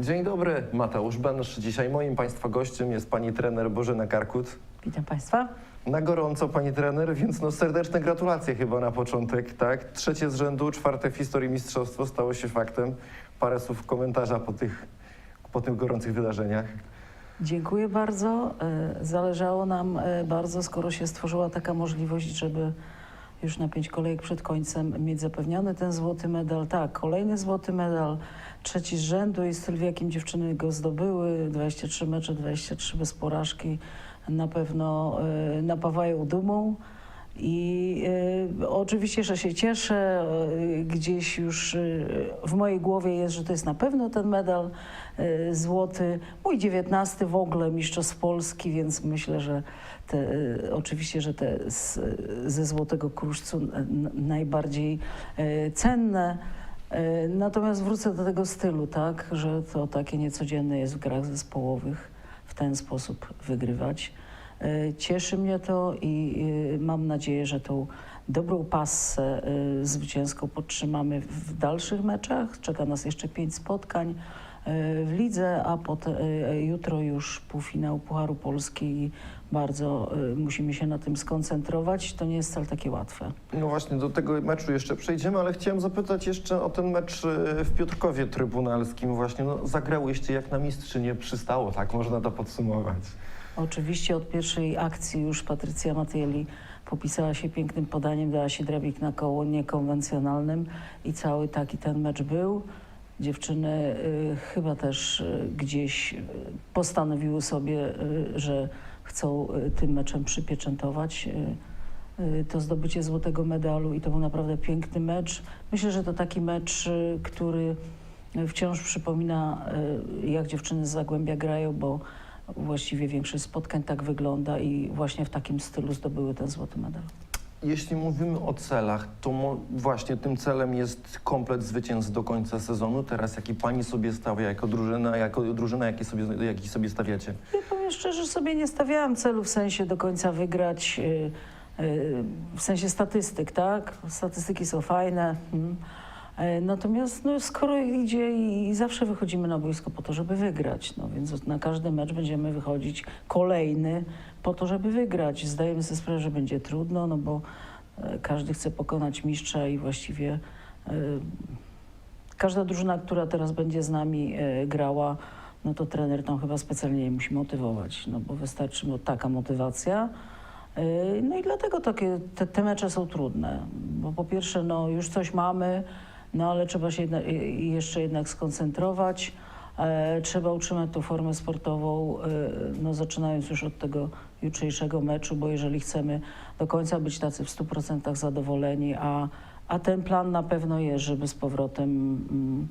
Dzień dobry, Mateusz Bensz. Dzisiaj moim Państwa gościem jest pani trener Bożena Karkut. Witam Państwa. Na gorąco pani trener, więc no serdeczne gratulacje chyba na początek, tak? Trzecie z rzędu, czwarte w historii mistrzostwo stało się faktem. Parę słów komentarza po tych, po tych gorących wydarzeniach. Dziękuję bardzo. E, Zależało nam e, bardzo, skoro się stworzyła taka możliwość, żeby już na pięć kolejek przed końcem mieć zapewniony ten złoty medal. Tak, kolejny złoty medal, trzeci z rzędu i jakim dziewczyny go zdobyły, 23 mecze, 23 bez porażki, na pewno e, napawają dumą. I e, oczywiście, że się cieszę, e, gdzieś już e, w mojej głowie jest, że to jest na pewno ten medal e, złoty. Mój dziewiętnasty w ogóle mistrzostw Polski, więc myślę, że te, e, oczywiście, że te z, ze złotego kruszcu n- najbardziej e, cenne. E, Natomiast wrócę do tego stylu, tak, że to takie niecodzienne jest w grach zespołowych w ten sposób wygrywać. E, Cieszy mnie to i e, mam nadzieję, że tą dobrą passę e, zwycięską podtrzymamy w dalszych meczach. Czeka nas jeszcze pięć spotkań w lidze, a jutro już półfinał Pucharu Polski i bardzo musimy się na tym skoncentrować. To nie jest wcale takie łatwe. No właśnie, do tego meczu jeszcze przejdziemy, ale chciałem zapytać jeszcze o ten mecz w Piotrkowie Trybunalskim właśnie. No, zagrałyście jak na mistrzynię przystało, tak można to podsumować. Oczywiście od pierwszej akcji już Patrycja Matyeli popisała się pięknym podaniem, dała się drabik na koło niekonwencjonalnym i cały taki ten mecz był. Dziewczyny y, chyba też y, gdzieś y, postanowiły sobie, y, że chcą y, tym meczem przypieczętować y, y, to zdobycie złotego medalu i to był naprawdę piękny mecz. Myślę, że to taki mecz, y, który wciąż przypomina, y, jak dziewczyny z Zagłębia grają, bo właściwie większość spotkań tak wygląda i właśnie w takim stylu zdobyły ten złoty medal. Jeśli mówimy o celach, to właśnie tym celem jest komplet zwycięstw do końca sezonu. Teraz jaki pani sobie stawia jako drużyna, jako drużyna, jaki sobie, jaki sobie stawiacie? Ja powiem szczerze, że sobie nie stawiałam celu w sensie do końca wygrać, y, y, w sensie statystyk, tak? Statystyki są fajne. mm. E, Natomiast no, skoro idzie i, zawsze wychodzimy na boisko po to, żeby wygrać, no więc na każdy mecz będziemy wychodzić kolejny po to, żeby wygrać. Zdajemy sobie sprawę, że będzie trudno, no bo e, każdy chce pokonać mistrza i właściwie e, każda drużyna, która teraz będzie z nami grała, no to trener tam chyba specjalnie nie musi motywować, no bo wystarczy taka motywacja. No i dlatego takie, te, te mecze są trudne, bo po pierwsze no już coś mamy, no ale trzeba się jedna, jeszcze jednak skoncentrować. E, trzeba utrzymać tą formę sportową, e, no zaczynając już od tego jutrzejszego meczu, bo jeżeli chcemy do końca być tacy w 100% zadowoleni, a, a ten plan na pewno jest, żeby z powrotem mm,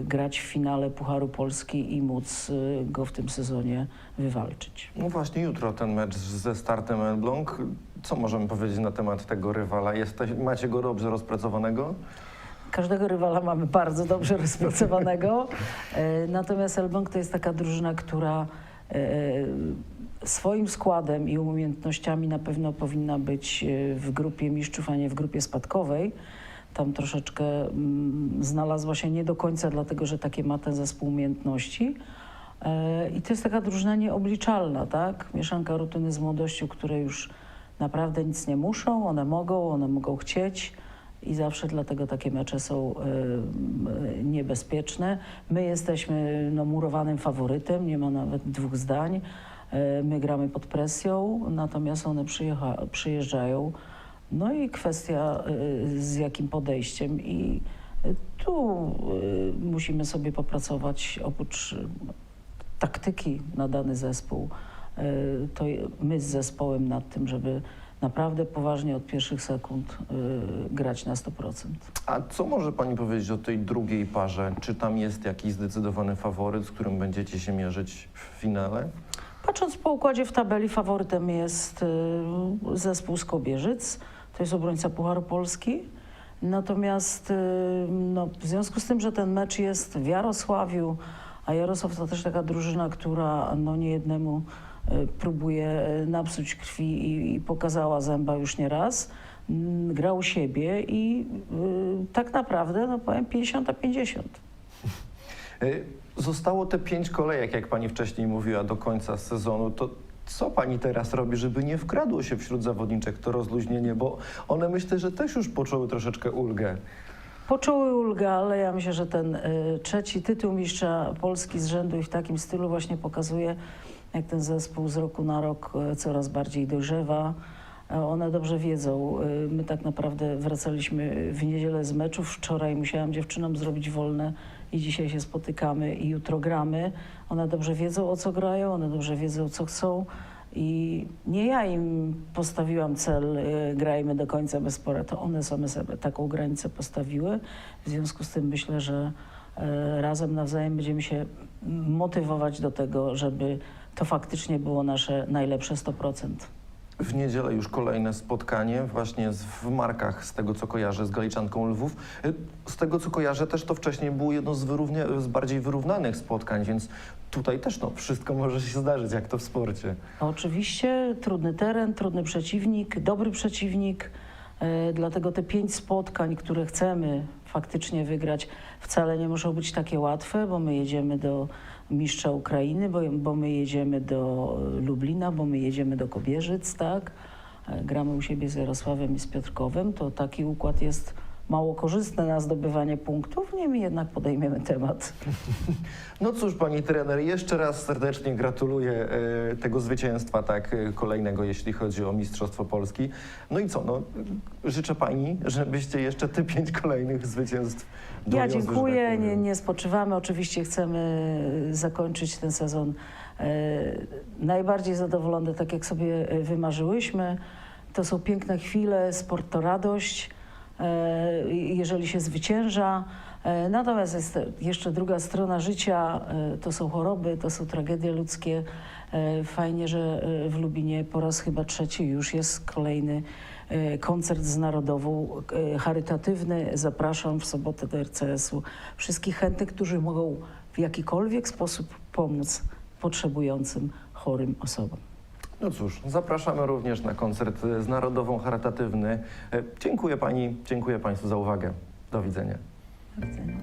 y, grać w finale Pucharu Polski i móc go w tym sezonie wywalczyć. No właśnie jutro ten mecz ze startem Elbląg. Co możemy powiedzieć na temat tego rywala? Jesteś, macie go dobrze rozpracowanego? Każdego rywala mamy bardzo dobrze rozpracowanego. E, Natomiast Elbląg to jest taka drużyna, która e, swoim składem i umiejętnościami na pewno powinna być e, w grupie mistrzów, a nie w grupie spadkowej. Tam troszeczkę mm, znalazła się nie do końca, dlatego że takie ma ten zespół umiejętności. I to jest taka drużyna nieobliczalna, tak? Mieszanka rutyny z młodością, które już naprawdę nic nie muszą, one mogą, one mogą chcieć i zawsze dlatego takie mecze są e, niebezpieczne. My jesteśmy no, murowanym faworytem, nie ma nawet dwóch zdań. E, My gramy pod presją, natomiast one przyjeżdżają. No i kwestia e, z jakim podejściem i tu musimy sobie popracować oprócz taktyki na dany zespół, to my z zespołem nad tym, żeby naprawdę poważnie od pierwszych sekund e, grać na 100%. A co może pani powiedzieć o tej drugiej parze? Czy tam jest jakiś zdecydowany faworyt, z którym będziecie się mierzyć w finale? Patrząc po układzie w tabeli, faworytem jest e, zespół z Kobierzyc, to jest obrońca Pucharu Polski. Natomiast e, no, w związku z tym, że ten mecz jest w Jarosławiu, a Jarosław to też taka drużyna, która no, niejednemu e, próbuje e, napsuć krwi i, i pokazała zęba już nie raz, mm, gra u siebie i e, tak naprawdę, no powiem, 50 na 50. Y, Zostało te pięć kolejek, jak pani wcześniej mówiła, do końca sezonu. To co pani teraz robi, żeby nie wkradło się wśród zawodniczek to rozluźnienie? Bo one myślę, że też już poczuły troszeczkę ulgę. Poczuły ulgę, ale ja myślę, że ten y, trzeci tytuł mistrza Polski z rzędu i w takim stylu właśnie pokazuje, jak ten zespół z roku na rok y, coraz bardziej dojrzewa. E, One dobrze wiedzą. Y, My tak naprawdę wracaliśmy w niedzielę z meczów. Wczoraj musiałam dziewczynom zrobić wolne i dzisiaj się spotykamy i jutro gramy. One dobrze wiedzą, o co grają, one dobrze wiedzą, co chcą. I nie ja im postawiłam cel, grajmy do końca bez pory, to one same sobie taką granicę postawiły. W związku z tym myślę, że razem nawzajem będziemy się motywować do tego, żeby to faktycznie było nasze najlepsze 100%. W niedzielę już kolejne spotkanie właśnie z, w markach, z tego co kojarzę, z Galiczanką Lwów. Y, Z tego co kojarzę też to wcześniej było jedno z, z bardziej wyrównanych spotkań, więc tutaj też no, wszystko może się zdarzyć, jak to w sporcie. Oczywiście trudny teren, trudny przeciwnik, dobry przeciwnik, e, dlatego te pięć spotkań, które chcemy faktycznie wygrać, wcale nie muszą być takie łatwe, bo my jedziemy do mistrza Ukrainy, bo, bo my jedziemy do Lublina, bo my jedziemy do Kobierzyc, tak? E, Gramy u siebie z Jarosławem i z Piotrkowem, to taki układ jest mało korzystny na zdobywanie punktów, niemniej jednak podejmiemy temat. No cóż, pani trener, jeszcze raz serdecznie gratuluję e, tego zwycięstwa, tak, e, kolejnego, jeśli chodzi o Mistrzostwo Polski. No i co, no, życzę pani, żebyście jeszcze te pięć kolejnych zwycięstw Ja że dziękuję, tak nie, nie spoczywamy. Oczywiście chcemy zakończyć ten sezon e, najbardziej zadowolony, tak jak sobie e, wymarzyłyśmy. To są piękne chwile, sport to radość, e, jeżeli się zwycięża. E, Natomiast jest jeszcze druga strona życia, e, to są choroby, to są tragedie ludzkie. E, Fajnie, że e, w Lubinie po raz chyba trzeci już jest kolejny e, koncert z Narodową, e, charytatywny. Zapraszam w sobotę do RCS-u wszystkich chętnych, którzy mogą w jakikolwiek sposób pomóc potrzebującym, chorym osobom. No cóż, zapraszamy również na koncert z Narodową Charytatywny. E, Dziękuję pani, dziękuję państwu za uwagę. Do widzenia. Do widzenia.